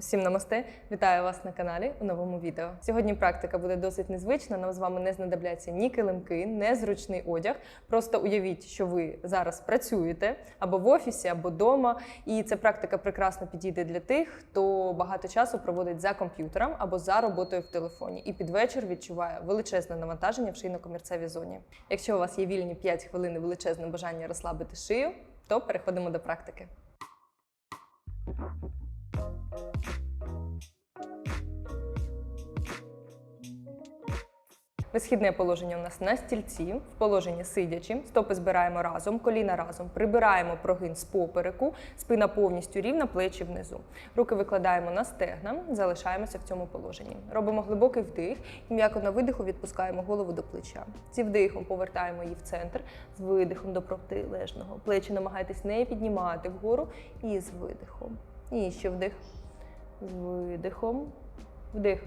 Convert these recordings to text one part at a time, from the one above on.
Всім намасте! Вітаю вас на каналі у новому відео. Сьогодні практика буде досить незвична. Нам з вами не знадобляться ні килимки, не зручний одяг. Просто уявіть, що ви зараз працюєте або в офісі, або вдома. І ця практика прекрасно підійде для тих, хто багато часу проводить за комп'ютером або за роботою в телефоні, і під вечір відчуває величезне навантаження в шийно-комірцевій зоні. Якщо у вас є вільні 5 хвилин і величезне бажання розслабити шию, то переходимо до практики. Висхідне положення у нас на стільці, в положенні сидячи, стопи збираємо разом, коліна разом, прибираємо прогин з попереку, спина повністю рівна, плечі внизу. Руки викладаємо на стегна, залишаємося в цьому положенні. Робимо глибокий вдих і м'яко на видиху відпускаємо голову до плеча. Зі вдихом повертаємо її в центр, з видихом до протилежного. Плечі намагайтесь не піднімати вгору і з видихом. І ще вдих. З видихом. Вдих.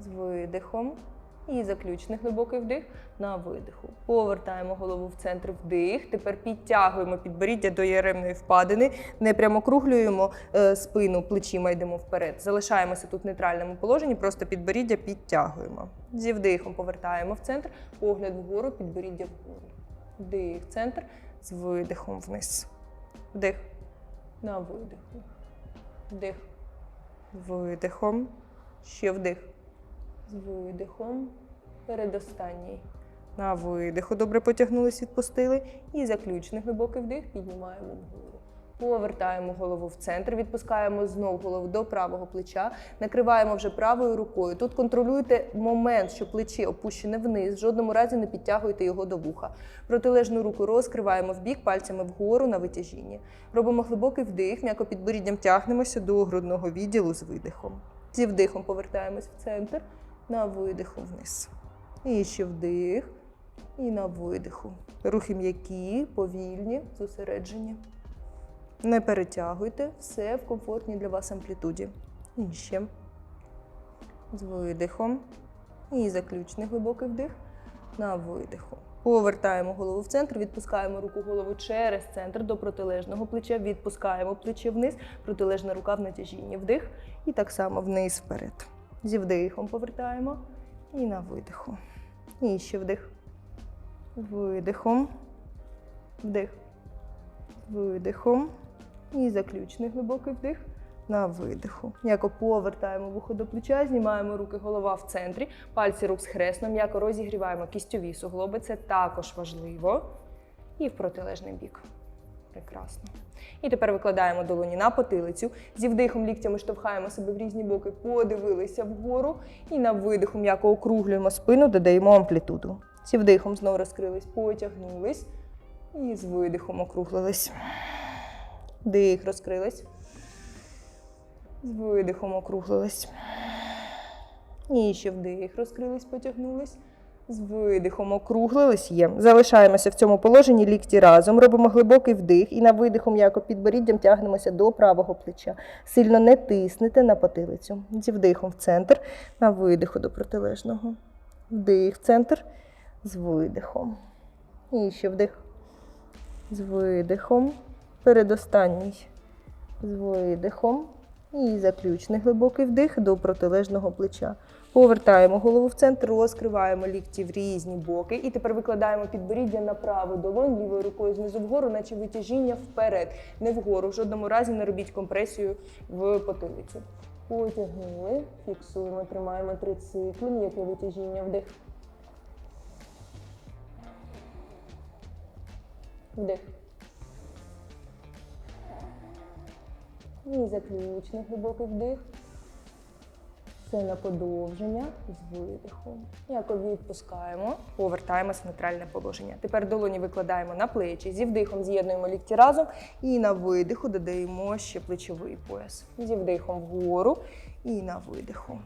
З видихом. І заключний глибокий вдих на видиху. Повертаємо голову в центр вдих. Тепер підтягуємо підборіддя до яремної впадини, не прямокруглюємо е, спину, плечима йдемо вперед. Залишаємося тут в нейтральному положенні, просто підборіддя підтягуємо. Зі вдихом повертаємо в центр, погляд вгору, підборіддя вгору. Вдих, центр, з видихом вниз. Вдих. На видиху. Вдих. Видихом. Ще вдих. З видихом. Передостанній. На видиху. Добре потягнулись, відпустили. І заключний глибокий вдих піднімаємо вгору. Повертаємо голову в центр, відпускаємо знов голову до правого плеча, накриваємо вже правою рукою. Тут контролюйте момент, що плече опущене вниз, в жодному разі не підтягуйте його до вуха. Протилежну руку розкриваємо в бік, пальцями вгору на витяжінні. Робимо глибокий вдих, м'яко підборіддям тягнемося до грудного відділу з видихом. Зі вдихом повертаємось в центр, на видиху вниз. І ще вдих, і на видиху. Рухи м'які, повільні, зосереджені. Не перетягуйте, все в комфортній для вас амплітуді. І ще. З видихом. І заключний глибокий вдих на видиху. Повертаємо голову в центр, відпускаємо руку голову через центр до протилежного плеча, відпускаємо плече вниз, протилежна рука в натяжінні. Вдих. І так само вниз вперед. Зі вдихом повертаємо. І на видиху. І ще вдих. Видихом. Вдих. Видихом. І заключний глибокий вдих на видиху. М'яко повертаємо вухо до плеча, знімаємо руки, голова в центрі, пальці рук схресно, м'яко розігріваємо кістьові суглоби. Це також важливо. І в протилежний бік. Прекрасно. І тепер викладаємо долоні на потилицю. Зі вдихом ліктями штовхаємо себе в різні боки, подивилися вгору. І на видиху м'яко округлюємо спину, додаємо амплітуду. Зі вдихом знову розкрились, потягнулись. І з видихом округлились. Дих розкрились. З видихом округлились. І ще вдих розкрились, потягнулись. З видихом округлились є. Залишаємося в цьому положенні лікті разом. Робимо глибокий вдих і на видиху м'яко підборіддям тягнемося до правого плеча. Сильно не тиснете на потилицю. Зі вдихом в центр, на видиху до протилежного. Вдих в центр з видихом. І ще вдих. З видихом. Передостанній. З видихом. І заключний глибокий вдих до протилежного плеча. Повертаємо голову в центр, розкриваємо лікті в різні боки. І тепер викладаємо підборіддя на праву долонь, лівою рукою знизу вгору, наче витяжіння вперед. Не вгору. В жодному разі не робіть компресію в потилиці. Потягнули, фіксуємо, тримаємо три цикли, м'яке витяжіння, вдих. Вдих. І заключний глибокий вдих. Це на подовження з видихом. Яко відпускаємо, повертаємось в нейтральне положення. Тепер долоні викладаємо на плечі. Зі вдихом з'єднуємо лікті разом і на видиху додаємо ще плечовий пояс. Зі вдихом вгору і на видиху.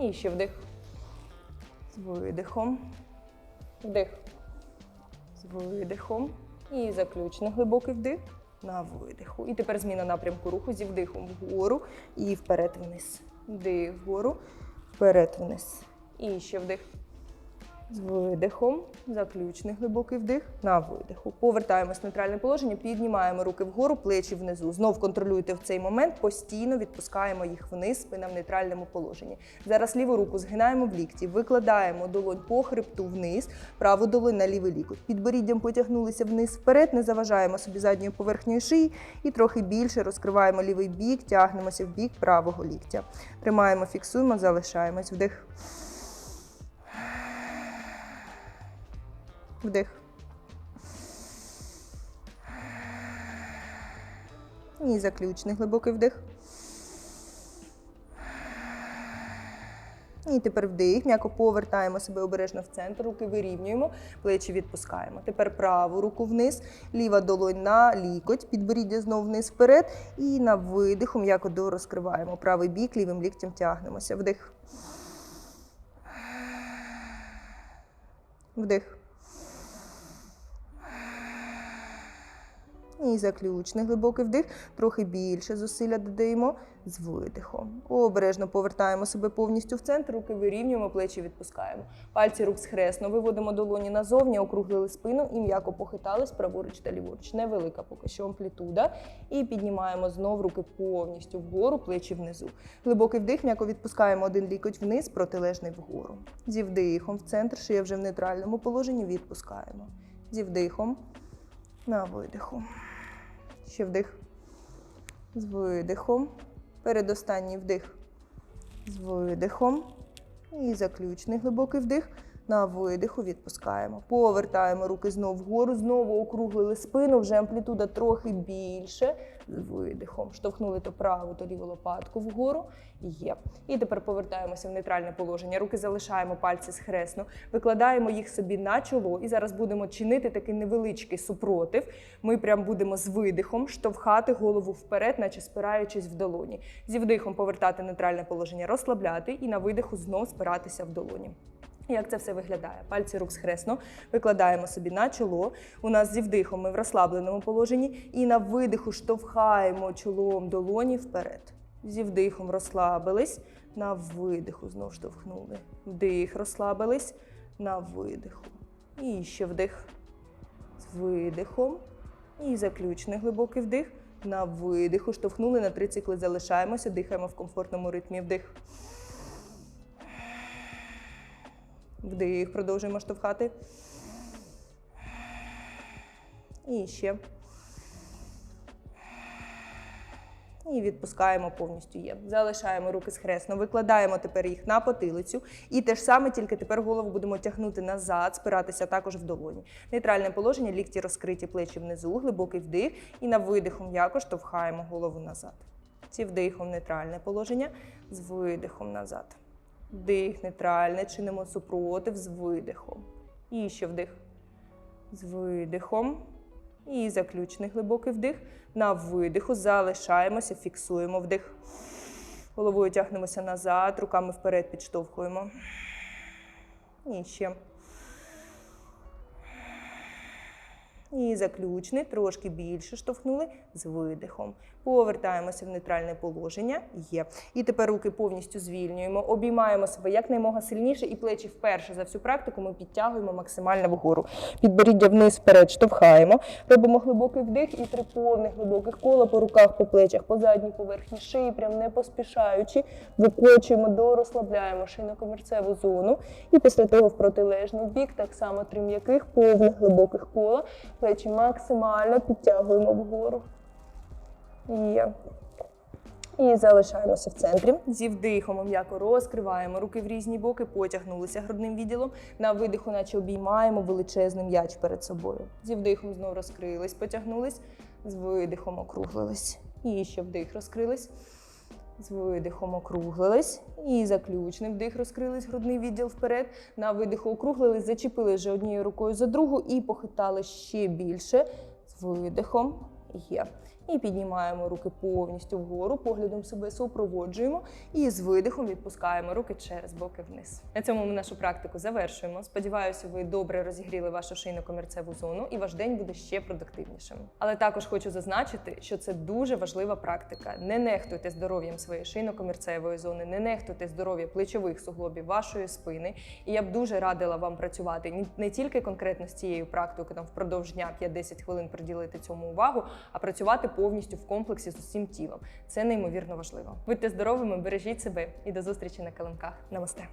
І ще вдих. З видихом. Вдих. З видихом. І заключний глибокий вдих на видиху. І тепер зміна напрямку руху зі вдихом вгору і вперед вниз. Вдих вгору, вперед вниз. І ще вдих. З видихом, заключний глибокий вдих на видиху. Повертаємось в нейтральне положення, піднімаємо руки вгору, плечі внизу. Знов контролюйте в цей момент, постійно відпускаємо їх вниз, спина в нейтральному положенні. Зараз ліву руку згинаємо в лікті, викладаємо долонь по хребту вниз, праву долонь на лівий лікоть. Підборіддям потягнулися вниз вперед, не заважаємо собі задньою поверхньою шиї і трохи більше розкриваємо лівий бік, тягнемося в бік правого ліктя. Тримаємо, фіксуємо, залишаємось. Вдих. Вдих. І заключний глибокий вдих. І тепер вдих, м'яко повертаємо себе обережно в центр, руки вирівнюємо, плечі відпускаємо. Тепер праву руку вниз, ліва долонь на лікоть, підборіддя знову вниз вперед. І на видиху м'яко дорозкриваємо правий бік, лівим ліктем тягнемося. Вдих. Вдих. І заключний глибокий вдих, трохи більше зусилля додаємо з видихом. Обережно повертаємо себе повністю в центр, руки вирівнюємо, плечі відпускаємо. Пальці рук схресно, виводимо долоні назовні, округлили спину і м'яко похитались праворуч та ліворуч. Невелика поки що амплітуда. І піднімаємо знов руки повністю вгору, плечі внизу. Глибокий вдих, м'яко відпускаємо один лікоть вниз, протилежний вгору. Зі вдихом в центр, шия вже в нейтральному положенні, відпускаємо. Зі вдихом на видиху. Ще вдих. З видихом. Передостанній вдих. З видихом. І заключний глибокий вдих. На видиху відпускаємо. Повертаємо руки знову вгору, знову округлили спину, вже амплітуда трохи більше. Видихом. Штовхнули то праву, то ліву лопатку вгору. Є. І тепер повертаємося в нейтральне положення. Руки залишаємо пальці схресно, викладаємо їх собі на чоло. І зараз будемо чинити такий невеличкий супротив. Ми прям будемо з видихом штовхати голову вперед, наче спираючись в долоні. Зі вдихом повертати нейтральне положення, розслабляти і на видиху знов спиратися в долоні. Як це все виглядає? Пальці рук схресно, викладаємо собі на чоло. У нас зі вдихом ми в розслабленому положенні, і на видиху штовхаємо чолом долоні вперед. Зі вдихом розслабились, на видиху знов штовхнули. Вдих, розслабились, на видиху. І ще вдих з видихом. І заключний глибокий вдих. На видиху штовхнули на три цикли. Залишаємося, дихаємо в комфортному ритмі. Вдих. Вдих, продовжуємо штовхати. І ще. І відпускаємо повністю є. Залишаємо руки схресно, викладаємо тепер їх на потилицю. І те ж саме, тільки тепер голову будемо тягнути назад, спиратися також в долоні. Нейтральне положення, лікті розкриті, плечі внизу, глибокий вдих. І на видиху м'яко штовхаємо голову назад. Ці вдихом нейтральне положення, з видихом назад. Вдих нейтральне, чинимо супротив з видихом. І ще вдих. З видихом. І заключний глибокий вдих. На видиху залишаємося, фіксуємо вдих. Головою тягнемося назад, руками вперед підштовхуємо. І ще. І заключний, трошки більше штовхнули з видихом. Повертаємося в нейтральне положення. Є. І тепер руки повністю звільнюємо, обіймаємо себе якнаймога сильніше, і плечі вперше за всю практику ми підтягуємо максимально вгору. Підборіддя вниз вперед штовхаємо. Робимо глибокий вдих і три повних глибоких кола по руках, по плечах, по задній поверхні шиї, прям не поспішаючи. Викочуємо, дорозслабляємо шийно-комірцеву зону. І після того в протилежний бік, так само три м'яких, повних глибоких кола. Плечі максимально підтягуємо вгору. Є. І залишаємося в центрі. Зі вдихом м'яко розкриваємо руки в різні боки, потягнулися грудним відділом. На видиху, наче обіймаємо величезний м'яч перед собою. Зі вдихом знову розкрились, потягнулись, з видихом округлились. І ще вдих розкрились. З видихом округлились. І заключний вдих розкрились, грудний відділ вперед. На видиху округлились, зачепили вже однією рукою за другу і похитали ще більше. З видихом. Є. І піднімаємо руки повністю вгору, поглядом себе супроводжуємо. І з видихом відпускаємо руки через боки вниз. На цьому ми нашу практику завершуємо. Сподіваюся, ви добре розігріли вашу шийно-комірцеву зону і ваш день буде ще продуктивнішим. Але також хочу зазначити, що це дуже важлива практика. Не нехтуйте здоров'ям своєї шийно-комірцевої зони, не нехтуйте здоров'я плечових суглобів вашої спини. І я б дуже радила вам працювати не тільки конкретно з цією практикою, там впродовж дня 5-10 хвилин приділити цьому увагу, а працювати повністю в комплексі з усім тілом. Це неймовірно важливо. Будьте здоровими, бережіть себе і до зустрічі на килимках. Намасте.